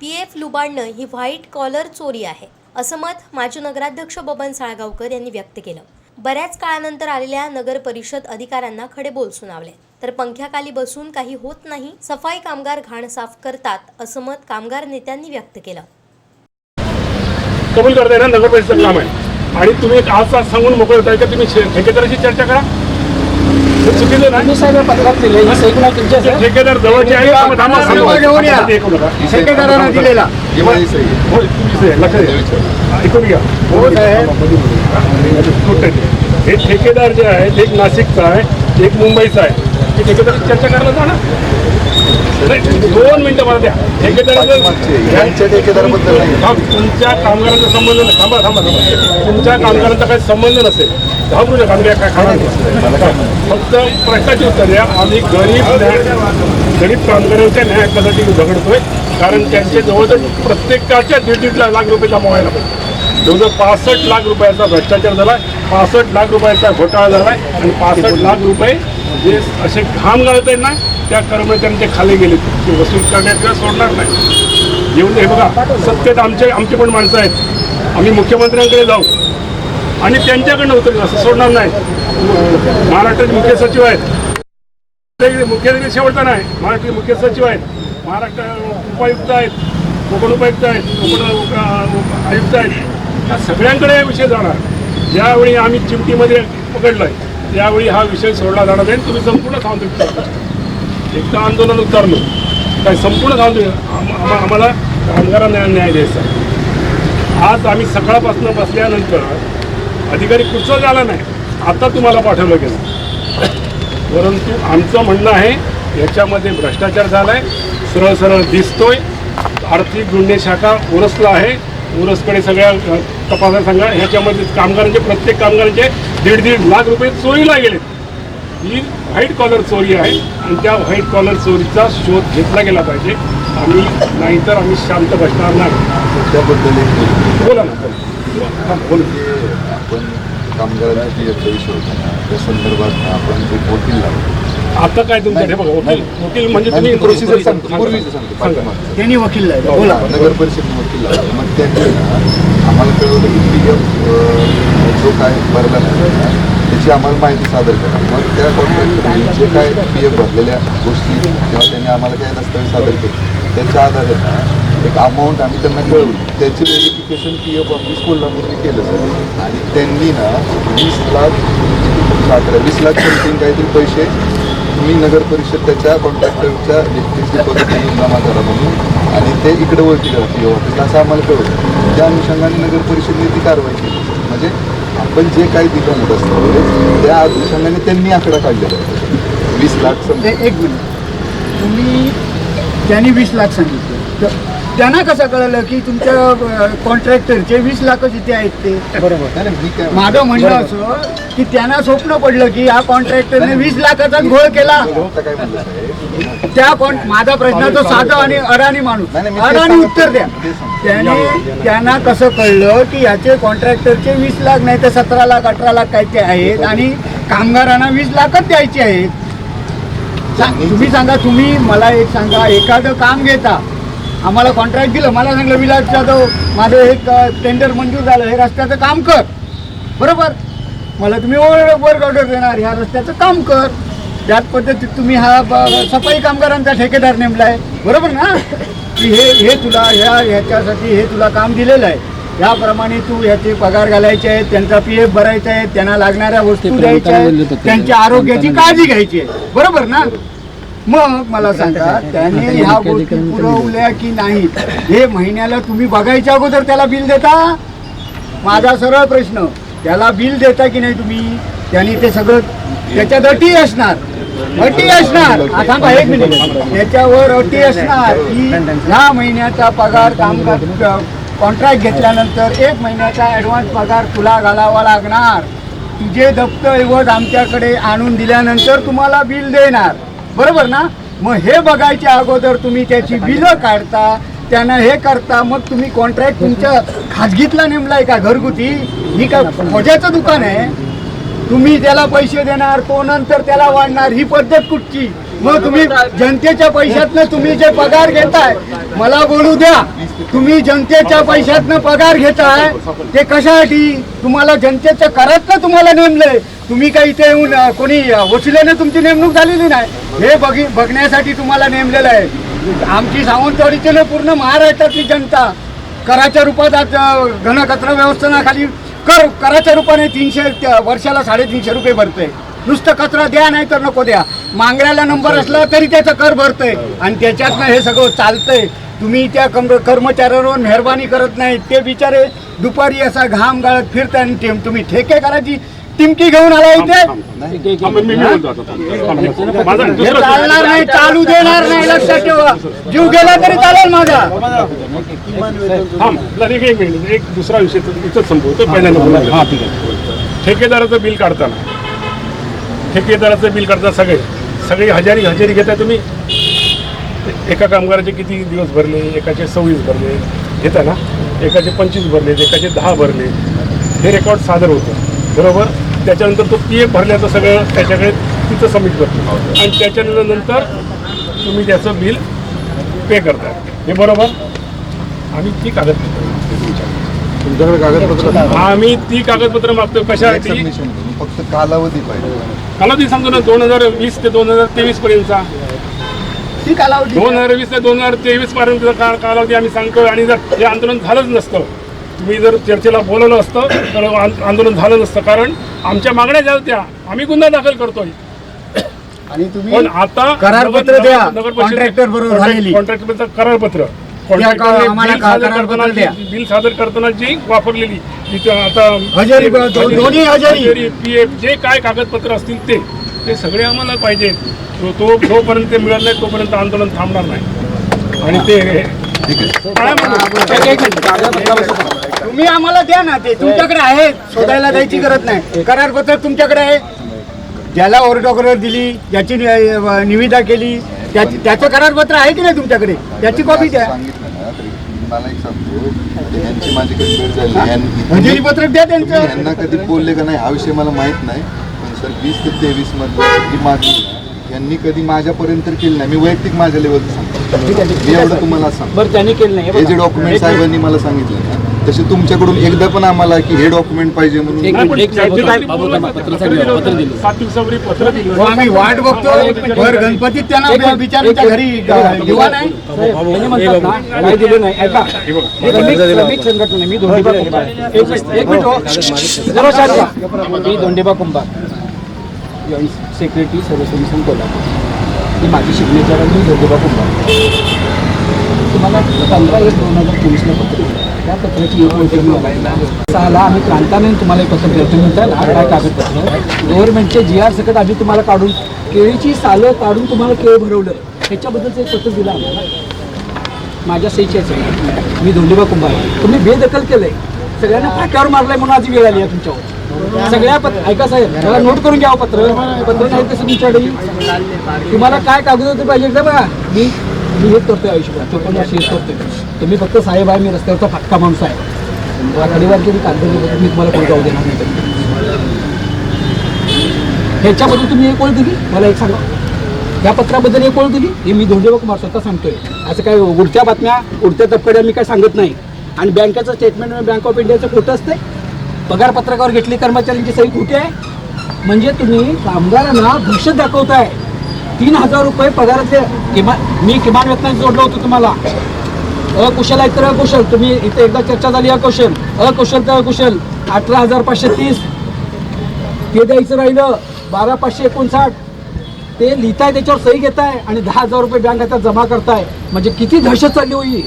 P F लुबाडणं ही white collar चोरी आहे असं मत माजी नगराध्यक्ष बबन साळगावकर यांनी व्यक्त केलं. बऱ्याच काळानंतर आलेल्या नगर परिषद अधिकाऱ्यांना खडे बोल सुनावले. तर पंख्याखाली बसून काही होत नाही सफाई कामगार घाण साफ करतात असं मत कामगार नेत्यांनी व्यक्त केलं. कबूल करताय ना? नगर परिषद काम आहे. आणि तुम्ही एक आज सांगून मोकळत आहे का? तुम्ही ठेकेदाराशी चर्चा करा. चुकीचं नाही. ही ठेकेदार जवळचे आहे थांबा, थांबा, थांबा. घेऊन या. ते ऐकू नका. ठेकेदारानं दिलेला. होय, तुमचीच आहे, लक्षात घ्या. ऐकून घ्या. हो, साहेब. खोटं आहे ते. हे ठेकेदार जे आहेत एक नाशिकचा आहे एक मुंबईचा आहे. ते चर्चा करायला जा ना नाही, दोन मिनिटं मला द्या. ठेकेदाराचं यांच्या ठेकेदाराबद्दल नाही. थांब, तुमच्या कामगारांचा संबंध नाही. थांबा थांबा थांबा. तुमच्या कामगारांचा काही संबंध नसेल. घाबरू नका आम्ही काय खाणार फक्त प्रश्नाची उत्तर द्या. आम्ही गरीब गरीब कामगारांच्या न्याय हक्कासाठी झगडतोय. कारण त्यांचे जवळजवळ प्रत्येकाच्या दीड दीड लाख रुपये जमावायला पाहिजे. जवळजवळ पासष्ट लाख रुपयाचा भ्रष्टाचार झाला पासष्ट लाख रुपयाचा घोटाळा झाला आणि पासष्ट लाख रुपये जे असे घाम गाळत आहेत ना त्या कर्मचाऱ्यांचे खाली गेले. ते वसूल करण्यात सोडणार नाही. येऊन हे बघा सत्तेत आमचे आमचे पण माणसं आहेत. आम्ही मुख्यमंत्र्यांकडे जाऊ. आणि त्यांच्याकडनं उतरेल असं सोडणार नाही. महाराष्ट्राचे मुख्य सचिव आहेत. मुख्यमंत्री शेवटचा नाही महाराष्ट्राचे मुख्य सचिव आहेत. महाराष्ट्र उपायुक्त आहेत कोकण उपायुक्त आहेत कोकण उप- आयुक्त आहेत. या सगळ्यांकडे हा विषय जाणार. ज्यावेळी आम्ही चिमटीमध्ये पकडलोय त्यावेळी हा विषय सोडला जाणार नाही. तुम्ही संपूर्ण सांगतो एकदा आंदोलन उतरलो काय संपूर्ण सांगतो आम्हाला कामगारांना न्याय द्यायचा आज आम्ही सकाळपासून बसल्यानंतर अधिकारी कुठचं झाला नाही. आता तुम्हाला पाठवलं गेलं. परंतु आमचं म्हणणं आहे याच्यामध्ये भ्रष्टाचार झाला आहे सरळ सरळ दिसतोय. आर्थिक गुन्हे शाखा उरसला आहे. उरसकडे सगळ्या तपासा सांगा ह्याच्यामध्ये कामगारांचे प्रत्येक कामगारांचे दीड दीड लाख रुपये चोरीला गेले ही व्हाईट कॉलर चोरी आहे आणि त्या व्हाईट कॉलर चोरीचा शोध घेतला गेला पाहिजे. आम्ही नाहीतर आम्ही शांत बसणार नाही. त्याबद्दल. बोला ना. बोला. हा, आपण कामगारांच्या पी एफचा विषय होता त्या संदर्भात आपण एक वकील लावतो आता काय तुमचं? हे बघा वकील. वकील म्हणजे तुम्ही प्रोसिजर सांगतो. पूर्वीचं सांगतो. पाठीमागचं. त्यांनी वकील लावला. बोला. नगर परिषद वकील लावला. मग त्यांनी ना आम्हाला कळवलं की पी एफ जो काय भरला नाही ना त्याची आम्हाला माहिती सादर करा. मग त्या कॉन्ट्रॅक्टरने जे काय पी एफ भरलेल्या गोष्टी किंवा त्यांनी आम्हाला काय दस्तावेज सादर केले त्याच्या आधारे ना एक अमाऊंट आम्ही त्यांना कळवली. त्याची व्हेरिफिकेशन पी एफ ऑफिस कोल्हापूरने केलं सर. आणि त्यांनी ना वीस लाख अकरा वीस लाख समथिंग काहीतरी पैसे तुम्ही नगर परिषद त्याच्या कॉन्ट्रॅक्टरच्या व्यक्तीची पद्धतीने जमा करा म्हणून. आणि ते इकडे वळती करा पी ऑफिसला असं आम्हाला कळवलं. त्या अनुषंगाने नगर परिषदेने ती कारवाई केली. म्हणजे आपण जे काही दिलं ना दस्तावेज त्या अनुषंगाने त्यांनी आकडा काढलेला वीस लाख समथिंग एक मिनिट. तुम्ही त्यांनी वीस लाख सांगितलं तर त्यांना कसं कळलं की तुमच्या कॉन्ट्रॅक्टरचे वीस लाखच इथे आहेत ते. बरोबर माझं म्हणणं असं की त्यांना स्वप्न पडलं की या कॉन्ट्रॅक्टरने वीस लाखाचा घोळ केला. त्या माझा प्रश्नाचं साधं आणि अडाणी माणूस. ते अडाणी. उत्तर द्या. ते. त्याने त्यांना कसं कळलं की याचे कॉन्ट्रॅक्टरचे वीस लाख नाही तर सतरा लाख अठरा लाख काय ते आहेत आणि कामगारांना वीस लाखच द्यायचे आहेत. तुम्ही सांगा तुम्ही मला एक सांगा एखादं काम घेता. आम्हाला कॉन्ट्रॅक्ट दिलं. मला सांगलं विलास जाधव माझं एक टेंडर मंजूर झालं. हे रस्त्याचं काम कर. बरोबर? मला तुम्ही वर वर्क ऑर्डर देणार. ह्या रस्त्याचं काम कर. त्याच पद्धतीत तुम्ही हा सफाई कामगारांचा ठेकेदार नेमला आहे बरोबर ना? की हे हे तुला ह्या ह्याच्यासाठी हे तुला काम दिलेलं आहे. याप्रमाणे तू ह्याचे पगार घालायचे आहेत त्यांचा पी एफ भरायचा आहे त्यांना लागणाऱ्या वस्तू द्यायच्या आहेत त्यांच्या आरोग्याची काळजी घ्यायची आहे. बरोबर ना? मग मला सांगा त्याने ह्या गोष्टी पुरवल्या की नाहीत? हे महिन्याला तुम्ही बघायच्या अगोदर त्याला बिल देता? माझा सरळ प्रश्न त्याला बिल देता की नाही तुम्ही? त्यांनी ते सगळं त्याच्यात अटी असणार. अटी असणार. थांबा एक मिनिट. त्याच्यावर अटी असणार की ह्या महिन्याचा पगार कामगार कॉन्ट्रॅक्ट घेतल्यानंतर एक महिन्याचा ॲडव्हान्स पगार तुला घालावा लागणार. तुझे दप्तऐवज आमच्याकडे आणून दिल्यानंतर तुम्हाला बिल देणार. बरोबर ना? मग हे बघायच्या अगोदर तुम्ही त्याची बिलं काढता त्यांना हे करता मग तुम्ही कॉन्ट्रॅक्ट तुमच्या खाजगीतला नेमलाय का घरगुती? ही का फौजाचं दुकान आहे? तुम्ही त्याला पैसे देणार तो नंतर त्याला वाढणार ही पद्धत कुठची? मग तुम्ही जनतेच्या पैशातनं तुम्ही जे पगार घेताय मला बोलू द्या तुम्ही जनतेच्या पैशातनं पगार घेताय ते कशासाठी? तुम्हाला जनतेच्या करातनं तुम्हाला नेमलंय. तुम्ही काही इथे येऊन कोणी अं, वशिलेने तुमची नेमणूक झालेली नाही? हे बघी बघण्यासाठी तुम्हाला नेमलेलं आहे. आमची सावंतवाडीची ना पूर्ण महाराष्ट्रातली जनता कराच्या रूपात आज घनकचरा व्यवस्थापनाखाली कर कराच्या रूपाने तीनशे वर्षाला साडेतीनशे रुपये भरते नुसतं कचरा द्या नाही तर नको द्या. मांगण्याला नंबर असला तरी त्याचा कर भरतंय. आणि त्याच्यातनं हे सगळं चालतंय. तुम्ही त्या कम कर्मचाऱ्यांवर मेहरबानी करत नाही ते बिचारे दुपारी असा घाम गाळत फिरताय आणि तुम्ही ठेके करायची टिमकी घेऊन आला इथे? चालणार नाही चालू देणार नाही लक्षात ठेवा. जीव गेला तरी चालेल माझा. एक एक मिनिट. एक दुसरा विषय तर इथंच संपवतो पहिल्यांदा. हा ठीक आहे. ठेकेदाराचं बिल काढताना. ठेकेदाराचं बिल काढता सगळे. सगळी हजारी हजेरी घेताय तुम्ही? एका कामगाराचे किती दिवस भरले? एकाचे सव्वीस भरले. घेता ना? एकाचे पंचवीस भरले एकाचे दहा भरले. हे रेकॉर्ड सादर होतं. बरोबर? त्याच्यानंतर तो पी एफ भरल्याचं सगळं त्याच्याकडे तिथं सबमिट करतो. आणि त्याच्यानंतर नंतर तुम्ही त्याचं बिल पे करताय हे बरोबर? आम्ही ती कागदपत्र तुमच्याकडे कागदपत्र आम्ही ती कागदपत्र मागतो कशासाठी करून फक्त कालावधी पाहिजे. कालावधी सांगतो ना दोन हजार वीस ते दोन हजार तेवीस पर्यंतचा. ती कालावधी दोन हजार वीस ते दोन हजार तेवीस पर्यंतचा काळ कालावधी आम्ही सांगतोय. आणि जर हे आंदोलन झालंच नसतं तुम्ही जर चर्चेला बोलवलं असतं तर आंदोलन झालं नसतं कारण आमच्या मागण्या ज्या होत्या आम्ही गुन्हा दाखल करतोय आणि तुम्ही पण आता करारपत्र द्या. कॉन्ट्रॅक्टर बरोबर झालेली. कॉन्ट्रॅक्टरचं करारपत्र बिल सादर करताना द्या. जी- बिल सादर करताना जी वापरलेली जे काय कागदपत्र असतील ते ते सगळे आम्हाला पाहिजे तो जोपर्यंत ते मिळत नाही तोपर्यंत आंदोलन थांबणार नाही आणि ते? तुम्ही आम्हाला द्या ना ते तुमच्याकडे आहे शोधायला जायची गरज नाही. करारपत्र तुमच्याकडे आहे. ज्याला ऑर्डर दिली ज्याची निविदा केली त्याची करारपत्र आहे की नाही तुमच्याकडे? त्याची कॉपी द्या. मला एक सांगतो यांची माझी कधी भेट झाली यांनी- हजेरी पत्रक द्या त्यांचं. यांना कधी बोलले का नाही हा विषय मला माहीत नाही. पण सर वीस ते तेवीसमध्ये जी मागणी यांनी कधी माझ्यापर्यंत केली नाही. मी वैयक्तिक माझ्या लेवलचं सांगतो. मी एवढं तुम्हाला सांगतो. बरं त्यांनी केलं नाही. हे जे डॉक्युमेंट साहेबांनी मला सांगितलं ना तसे तुमच्याकडून एकदा पण आम्हाला की हे डॉक्युमेंट पाहिजे म्हणून. आम्ही वाट बघतो. गणपतीत त्यांना बिचारांच्या एक घरी. दिवा नाही. हे. मी संघटना धोंडीबा कुंभार जॉईंट सेक्रेटरी कोल्हापूर ही माझी सिग्नेचर आहे मी धोंडीबा कुंभार. तुम्हाला पंधरा एक दोन हजार चोवीसला पत्र दिलं. त्या पत्राची एक सहाला आम्ही क्रांताने तुम्हाला एक पत्र देतो. तुम्ही काय कागदपत्र. गव्हर्नमेंटचे जी आर सकट आम्ही तुम्हाला काढून केळीची सालं काढून तुम्हाला केळ भरवलं. ह्याच्याबद्दलचं एक पत्र दिलं आम्हाला. माझ्या सहीच्याच आहे. मी धोंडीबा कुंभार तुम्ही बेदखल केलंय. सगळ्यांना फाट्यावर मारलंय म्हणून आज वेळ आली आहे तुमच्यावर. सगळ्या पत्र ऐका साहेब मला नोट करून घ्यावं हो पत्र. पत्र नाही तसं तुमच्याकडे. तुम्हाला काय कागदपत्र पाहिजे एकदा बघा. मी मी हेच करतोय आयुष्यभर. चोपन्न वर्ष हेच करतोय. तुम्ही फक्त साहेब आहे मी रस्त्यावरचा फाटका माणूस आहे. मला खडीवारची मी कागदपत्र मी तुम्हाला कोण जाऊ देणार नाही. ह्याच्याबद्दल तुम्ही एक ओळख दिली? मला एक सांगा. या पत्राबद्दल एक ओळख दिली? हे मी धोंडेबा कुमार स्वतः सांगतोय. असं काय उडत्या बातम्या उडत्या तपकड्या मी काय सांगत नाही. आणि बँकेचं स्टेटमेंट बँक ऑफ इंडियाचं खोटं असतंय. पगार पत्रकावर घेतली कर्मचाऱ्यांची सही खोटी आहे. म्हणजे तुम्ही कामगारांना भविष्य दाखवताय. तीन हजार रुपये पगाराचे किमान मी किमान वेतन जोडलं होतं तुम्हाला. अकुशल आहे तर अकुशल. तुम्ही इथे एकदा चर्चा झाली अकुशल. अकुशल तर अकुशल. अठरा हजार पाचशे तीस. ते द्यायचं राहिलं. बारा पाचशे एकोणसाठ. ते लिहिताय त्याच्यावर सही घेताय आणि दहा हजार रुपये बँक खात्यात जमा करताय. म्हणजे किती दहशत चालली होई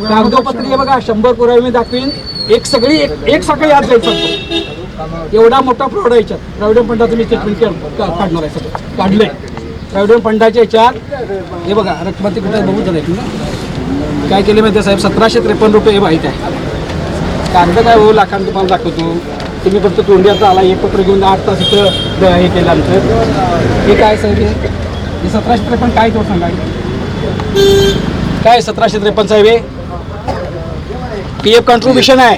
कागदोपत्री बघा शंभर पुरावे मी दाखवीन. एक सगळी एक एक सगळी याद जाईल एवढा मोठा फ्रॉड आहे याच्यात. प्रायव्हेट फंडाचं मी स्टेटमेंट काढणार आहे सगळं. काढलंय. प्रायव्हेट फंडाचे चार हे बघा रक्कमाती कुठे बघू झालं ना काय केले माहिती आहे साहेब? सतराशे त्रेपन्न रुपये हे माहीत आहे. कागद काय हो? लाखांत तुम्हाला दाखवतो. तुम्ही फक्त तोंड्याचा आला एक पत्र घेऊन आठ तास इथं हे केलं आमचं. हे काय साहेब हे? हे सतराशे त्रेपन्न काय तो सांगा. काय सतराशे त्रेपन्न साहेब हे? पी एफ कॉन्ट्रीब्युशन आहे.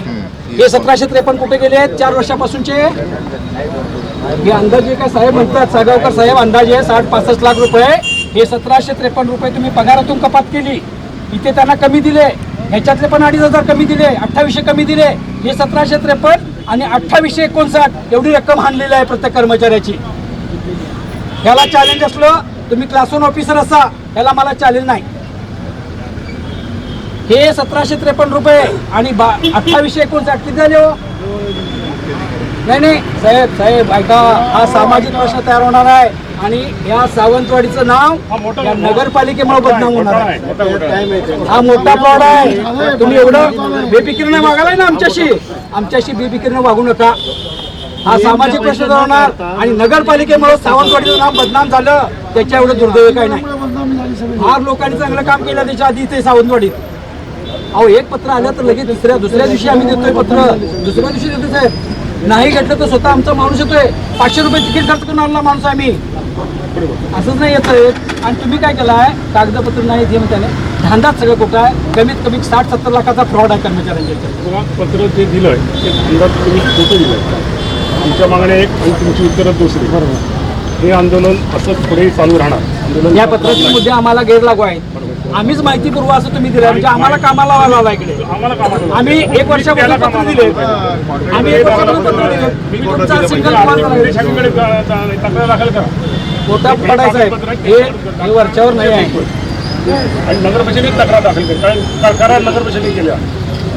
हे सतराशे त्रेपन्न कुठे गेले आहेत? चार वर्षापासूनचे? हे अंदाजे काय साहेब म्हणतात सागावकर साहेब अंदाजे साठ पासष्ट लाख रुपये हे सतराशे त्रेपन्न रुपये तुम्ही पगारातून कपात केली. इथे त्यांना कमी दिले. ह्याच्यातले पण अडीच हजार कमी दिले अठ्ठावीसशे कमी दिले. हे सतराशे त्रेपन्न आणि अठ्ठावीसशे एकोणसाठ एवढी रक्कम आणलेली आहे प्रत्येक कर्मचाऱ्याची. ह्याला चॅलेंज असलं तुम्ही क्लास ऑफिसर असा ह्याला मला चॅलेंज नाही. हे सतराशे त्रेपन्न रुपये आणि बा अठ्ठावीसशे एकोणसाठ किती झाले हो? नाही नाही साहेब साहेब ऐका हा सामाजिक प्रश्न तयार होणार आहे. आणि या सावंतवाडीचं नाव या नगरपालिकेमुळे बदनाम होणार आहे. हा मोठा प्लॉट आहे. तुम्ही एवढं बेफिकिरीने वागालाय ना आमच्याशी? आमच्याशी बेफिकिरीने वागू नका. हा सामाजिक प्रश्न होणार. आणि नगरपालिकेमुळे सावंतवाडीचं नाव बदनाम झालं त्याच्या एवढं दुर्दैव काय नाही. फार लोकांनी चांगलं काम केलं त्याच्या आधी ते सावंतवाडीत. अहो एक पत्र आलं तर लगेच दुसऱ्या दुसऱ्या दिवशी आम्ही देतोय पत्र. दुसऱ्या दिवशी देतो साहेब. नाही घेतलं तर स्वतः आमचा माणूस येतोय. पाचशे रुपये तिकीट खर्च करून आणला माणूस आहे आम्ही. असंच नाही येत आणि तुम्ही काय केलं आहे कागदपत्र नाही दे त्याने धंदाच सगळं खोटं आहे. कमीत कमी साठ सत्तर लाखाचा फ्रॉड आहे कर्मचाऱ्यांच्या पत्र जे दिलंय ते अंदाज तुम्ही खोटं दिलंय. आमच्या मागण्या एक आणि तुमची उत्तरं दुसरी. हे आंदोलन असंच पुढे चालू राहणार. आंदोलन या पत्राचे मुद्दे आम्हाला गैरलागू आहेत. आम्हीच माहिती पुरवू असं तुम्ही दिलं म्हणजे आम्हाला कामाला लावला इकडे. आम्ही एक वर्षापासून पत्र दिले आम्ही एक वर्षापासून पत्र दिले तुमचा सिंगल कॉल तक्रार दाखल करा. पडायचा आहे. हे वरच्यावर नाही आहे. आणि नगर परिषदेत तक्रार दाखल करा कारण तक्रार नगर परिषदेने केल्या.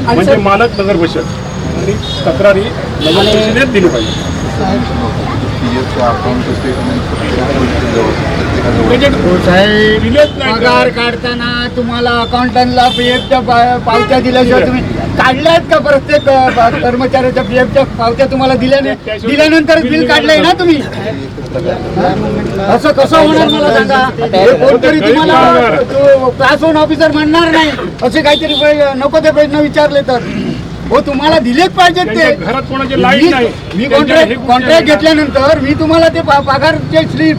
म्हणजे मालक नगर परिषद. आणि तक्रारी नगर परिषदेत दिली पाहिजे. स्टेटमेंट प्रत्येकाजवळ म्हणजे पगार काढताना तुम्हाला अकाउंटंटला पीएफच्या पावत्या दिल्याशिवाय तुम्ही काढल्यात का प्रत्येक कर्मचाऱ्याच्या पीएफच्या पावत्या तुम्हाला दिल्या नाही? दिल्यानंतर बिल काढलंय ना तुम्ही? असं कसं होणार मला सांगा? हे कोणतरी तुम्हाला क्लास वन ऑफिसर म्हणणार नाही. असे काहीतरी पै- नको ते प्रश्न विचारले तर. हो तुम्हाला दिलेच पाहिजेत ते. त्यांच्या घरात कोणाची लाइट मी- नाही. मी त्यांच्या कॉन्ट्रॅक्ट हे कॉन्ट्रॅक्ट? घेतल्यानंतर मी तुम्हाला ते पगारचे स्लिप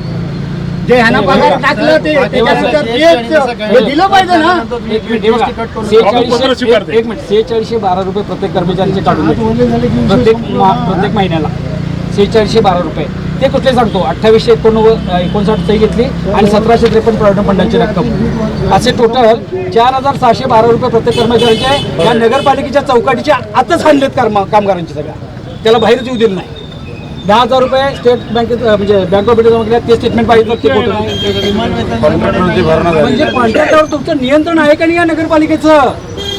जे ह्यानं पगार टाकलं ते त्याच्यानंतर हे दिलं पाहिजे ना. एक मिनिट हे सेहेचाळीसशे बारा रुपये प्रत्येक कर्मचाऱ्याचे काढून. प्रत्येक प्रत्येक महिन्याला. सेहेचाळीसशे बारा रुपये. ते कुठले सांगतो? अठ्ठावीसशे एकोणनव्वद एकोणसाठ सही घेतली आणि सतराशे त्रेपन्न प्रॉव्हिडंट फंडाची रक्कम. असे टोटल चार हजार सहाशे बारा रुपये प्रत्येक कर्मचाऱ्याचे या नगरपालिकेच्या चौकटीच्या आतच आणलेत काम कामगारांचे सगळ्या. त्याला बाहेरच येऊ दिलं नाही. दहा हजार रुपये स्टेट बँकेत म्हणजे बँक ऑफ इंडिया ते स्टेटमेंट पाहिजे ते म्हणजे कॉन्ट्रॅक्टवर तुमचं नियंत्रण आहे का नाही या नगरपालिकेचं?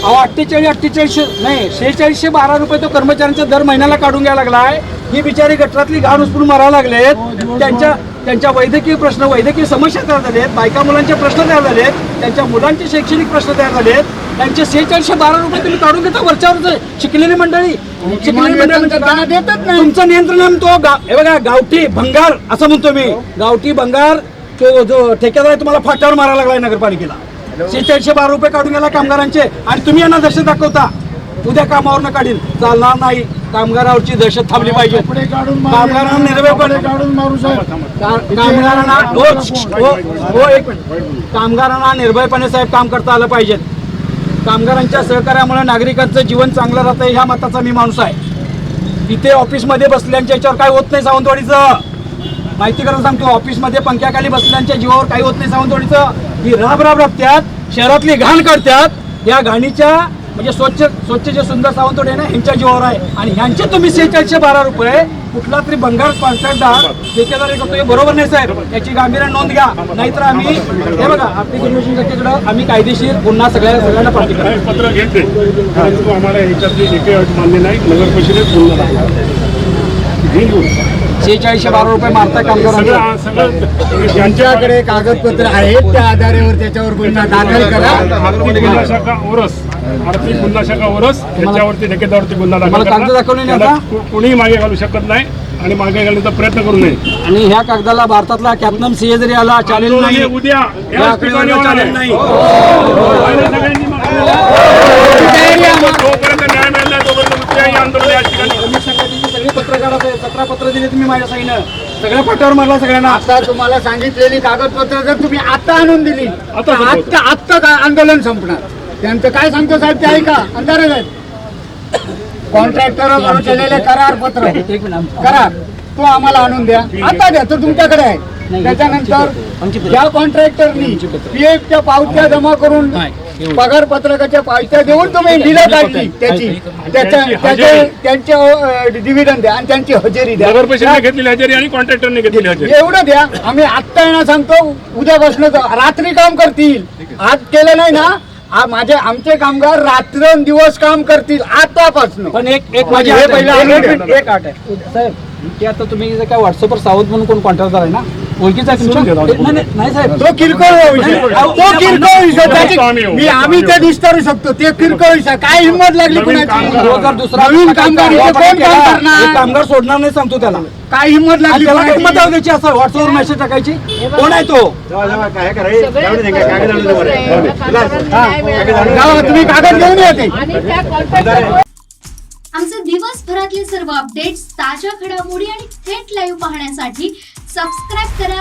अहो अठ्ठेचाळीस अठ्ठेचाळीसशे नाही शेहेचाळीसशे बारा रुपये तो कर्मचाऱ्यांचा दर महिन्याला काढून घ्यायला लागलाय. ही बिचारी गटरातली घाण उचपून मारायला लागलेत त्यांच्या त्यांच्या वैद्यकीय प्रश्न वैद्यकीय समस्या तयार झालेत बायका मुलांचे प्रश्न तयार झालेत त्यांच्या मुलांचे शैक्षणिक प्रश्न तयार झालेत त्यांचे शेहेचाळीसशे बारा रुपये तुम्ही काढून घेता वरच्यावर शिकलेली मंडळी. शिकलेली मंडळी तुमचं नियंत्रण तो हे बघा गावठी भंगार असं म्हणतो मी. गावठी भंगार तो जो ठेकेदार आहे तुम्हाला फाट्यावर मारायला लागलाय नगरपालिकेला. शेहेचाळीसशे बारा रुपये काढून गेला कामगारांचे. आणि तुम्ही यांना दहशत दाखवता. उद्या कामावर काढील चालणार नाही. कामगारावरची दहशत थांबली पाहिजे. कामगारांना निर्भयपणे का- कामगारांना हो, हो हो, एक कामगारांना निर्भयपणे साहेब काम करता आलं पाहिजे कामगारांच्या सहकार्यामुळे नागरिकांचं जीवन चांगलं राहतं ह्या मताचा मी माणूस आहे. इथे ऑफिसमध्ये बसल्यांच्या याच्यावर काय होत नाही सावंतवाडीचं. माहिती करून सांगतो ऑफिसमध्ये पंख्याखाली बसल्यांच्या जीवावर काही होत नाही सावंतवाडीचं. ही राब राब राबत्यात शहरातली घाण काढत्यात. या घाणीच्या म्हणजे स्वच्छ स्वच्छ जे सुंदर सावंतवाडी आहे ना ह्यांच्या जीवावर आहे. आणि ह्यांचे तुम्ही सेहेचाळीसशे बारा रुपये कुठला तरी बंगाल कॉन्ट्रॅक्टदार ठेकेदार करतो हे बरोबर नाही साहेब. याची गांभीर्याने नोंद घ्या. नाहीतर आम्ही हे बघा आर्थिक अन्वेषण शाखेकडं आम्ही कायदेशीर पुन्हा सगळ्या सगळ्यांना पाठी पत्र घेते आम्हाला ह्याच्यातली एकही अट मान्य नाही नगर परिषदेत बोलणार घेऊन शेहेचाळीसशे बारा रुपये मारताय ज्यांच्या ज्यांच्याकडे कागदपत्र आहेत त्या आधारावर त्याच्यावर गुन्हा दाखल करा. आर्थिक गुन्हा शाखा ओरस. आर्थिक गुन्हा शाखा ओरस. याच्यावरती ठेकेदारवरती गुन्हा दाखल तुम्हाला कागद करा. दाखवले नाही त्याला आता? को- कोणीही मागे घालू शकत नाही आणि मागे घालण्याचा प्रयत्न करू नये. आणि ह्या कागदाला भारतातला कॅप्टन सीए जरी आला चालेल आंदोलन नाही. हे उद्या या याच ठिकाणी आकडेवारीवर होणार चालेल आहे. नाही. आणि सगळ्यांनी मग- जोपर्यंत न्याय मिळाला नाही, तोपर्यंत कुठल्याही आंदोलन या ठिकाणी तुम्ही संघटनेची सगळी पत्रकार आहेत, सतरा पत्र दिले तुम्ही माझ्या साईनं सगळ्या फाट्यावर मारला सगळ्यांना आता तुम्हाला सांगितलेली कागदपत्र जर तुम्ही आता आणून दिली आता तर संपवतो. आत्ता आत्ता का आंदोलन संपणार त्यांचं काय सांगतो साहेब ते ऐका अंधारच आहेत कॉन्ट्रॅक्टर केलेले करार पत्र करार तो आम्हाला आणून द्या आता द्या तो तुमच्याकडे आहे त्याच्यानंतर. ज्या कॉन्ट्रॅक्टरनी पंचपत्र. पीएफच्या पावत्या जमा करून. पगार पत्रकाच्या पावत्या देऊन तुम्ही बिलं काढली. त्याची त्याच्या त्यांची त्याचे हजेरी. त्यांचे डिव्हिडंड द्या आणि त्यांची हजेरी द्या. घेतलेली हजेरी आणि कॉन्ट्रॅक्टरने घेतलेली हजेरी. एवढं द्या. आम्ही आत्ता येणार सांगतो उद्यापासून रात्री काम करतील. आज केलं नाही ना माझे आमचे कामगार रात्रंदिवस काम करतील आतापासून. पण एक एक माझी हे अट आहे. पहिलं एक- अट आहे. साहेब की आता तुम्ही जे काय व्हॉट्सअपवर सावध म्हणून कोण कॉन्ट्रॅक्टर आहे ना? ओळखीचा आहे तुमच्या? सोडून द्या, नाही, नाही, नाही साहेब. तो किरकोळ विषय तो किरकोळ विषय त्याची-. मी आम्ही ते विस्तारू शकतो. ते किरकोळ विषय काय हिंमत लागली कुणाची? कामगार. जो जर दुसरा नवीन कामगार इथे कोण काम एक करणार? कामगार सोडणार नाही सांगतो त्याला. काय हिंमत आणि लागली? त्याला कुणाची? किंमत द्यायची असं व्हॉट्सअपवर मेसेज टाकायची. कोण आहे तो? जावा, तुम्ही कागद घेऊन या ते आमचे दिवसभरातले सर्व अपडेट्स ताज्या घडामोडी आणि थेट लाईव्ह पाहण्यासाठी सबस्क्राईब करा.